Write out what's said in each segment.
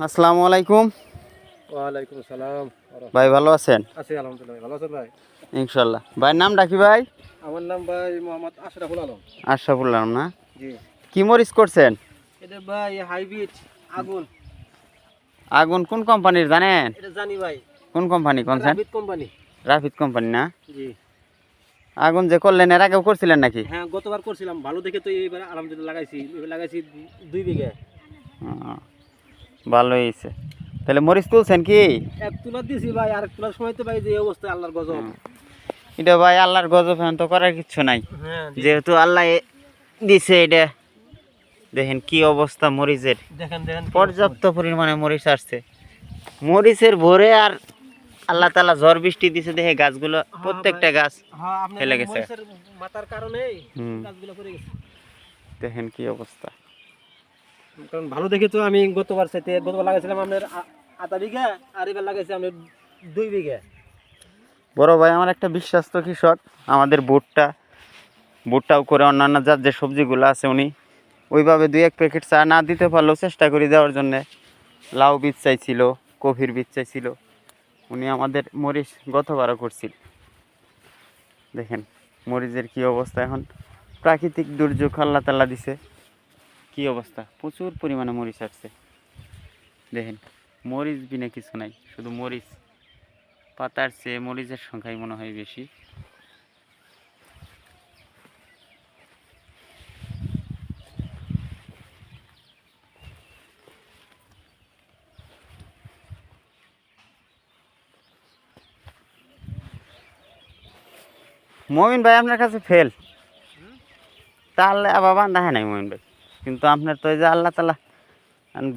আসসালামু আলাইকুম। ওয়ালাইকুম সালাম ভাই ভালো আছেন? আছি আলহামদুলিল্লাহ ভালো আছেন ভাই? ইনশাল্লাহ ভাইয়ের নাম ডাকি ভাই? আমার নাম ভাই মোহাম্মদ আশরাফুল আলম। আশরাফুল্লাহ নাম না? জি। কি মরিচ করছেন? এটা ভাই হাইব্রিড আগুন। আগুন কোন কোম্পানির জানেন? এটা জানি ভাই। কোন কোম্পানি কোনছেন রাবিট কোম্পানি। রাফিদ কোম্পানি না? জি। আগুন যে করলেন এর আগেও করছিলেন নাকি? হ্যাঁ গতবার করছিলাম। ভালো দেখে তো এইবার আলহামদুলিল্লাহ লাগাইছি। এবার লাগাইছি দুই বিঘা। ভালো হয়েছে। তাহলে মরিচ তুলছেন কি? এক তুলা দিছি ভাই আর সময় তো ভাই যে অবস্থা আল্লাহর গজব। এটা ভাই আল্লাহর গজব এখন তো করার কিছু নাই। হ্যাঁ যেহেতু আল্লাহ দিছে এটা দেখেন কি অবস্থা মরিচের। পর্যাপ্ত পরিমাণে মরিচ আসছে। মরিচের ভরে আর আল্লাহ তালা ঝড় বৃষ্টি দিছে দেখে গাছগুলো প্রত্যেকটা গাছ হ্যাঁ ফেলে গেছে। পড়ে গেছে। দেখেন কি অবস্থা। কারণ ভালো দেখে তো আমি গতবার সাথে গতবার লাগাইছিলাম আপনার আধা বিঘা, আর এবার লাগাইছি আপনার দুই বিঘা। বড় ভাই, আমার একটা বিশ্বস্ত কৃষক, আমাদের বুটটা বুটটাও করে অন্যান্য যার যে সবজিগুলো আছে উনি, ওইভাবে দুই এক প্যাকেট চা না দিতে পারলেও চেষ্টা করি দেওয়ার জন্যে। লাউ বীজ চাইছিল, কফির বীজ চাইছিল, উনি আমাদের মরিচ গতবারও করছিল। দেখেন, মরিচের কি অবস্থা এখন। প্রাকৃতিক দুর্যোগ আল্লাহ তাল্লা দিছে। কি অবস্থা? প্রচুর পরিমাণে মরিচ আসছে। দেখেন, মরিচ বিনা কিছু নাই, শুধু মরিচ। পাতার চেয়ে মরিচের সংখ্যাই মনে হয় বেশি। মমিন ভাই, আপনার কাছে ফেল। তাহলে আবার বান্ধা নাই মমিন ভাই। কিন্তু আপনার তো এই যে আল্লাহ তালা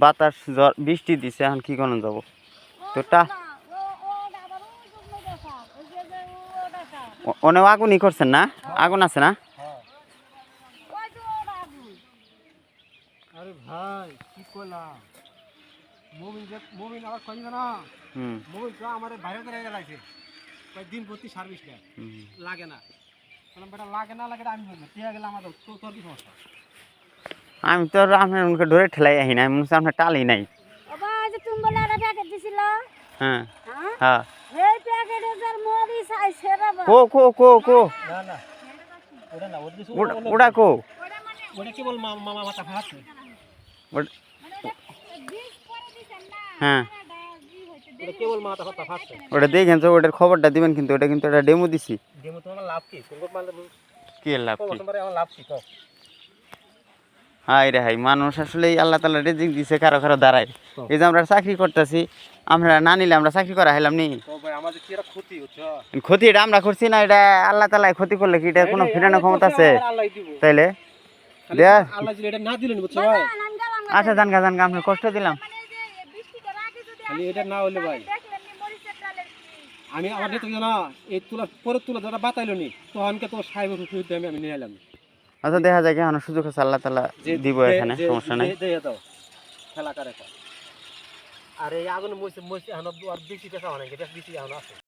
বাতাস ঝড় বৃষ্টি দিছে এখন কি কোনো যাব? তো টা অনেক আগুনই করছেন না? আগুন আছে না? আরে ভাই কি করলাম? মুমিন যে মুমিন আবার কই না হুম। মুমিন তো আমার বাইরে করে গেলাইছে কই দিন প্রতি সার্ভিস লাগে না। বললাম বেটা লাগে না লাগে আমি বলব গেলে তোর কি সমস্যা? আমি তো আপনার মুখে ধরে ঠেলাই আহি না মনে হচ্ছে আপনার টালি নাই। বাবা এই যে তুমি বলে একটা প্যাকেট দিছিল। হ্যাঁ হ্যাঁ? হ্যাঁ। কো কো কো কো। না না। ওটা ওটা ওটা- ওটা কো। ওটা ওটা- হ্যাঁ। ওটা ওটা দেখেন তো ওটার খবরটা দিবেন কিন্তু ওটা কিন্তু একটা ডেমো দিছি। যেমন তোমার লাভ কি? কি লাভ কি? লাভ কি? কও। হাই রে হাই মানুষ আসলে আল্লাহ তালা রেজিক দিছে কারও কারও দাঁড়ায় এই যে আমরা চাকরি করতেছি আমরা না নিলে আমরা চাকরি করা হেলাম নি। ক্ষতি এটা আমরা করছি না এটা আল্লাহ তালায় ক্ষতি করলে কি এটা কোনো ফিরানোর ক্ষমতা আছে? তাইলে? না না আচ্ছা জানগা জানগা আপনার কষ্ট দিলাম। মানে এটা না হলে ভাই। নি আমি আমার নেতা জানা এই তুলা পরে তুলা যারা বাতাইলো নি তখনকে তো সাহেব আমি নিয়ে এলাম। আচ্ছা দেখা যায় কেন সুযোগ আছে আল্লাহ তালা দিব এখানে সমস্যা নাই। খেলা করে আর এই আগুন মইছে মইছে এখন আর বেশি পেশা অনেক বেশি এখন আছে।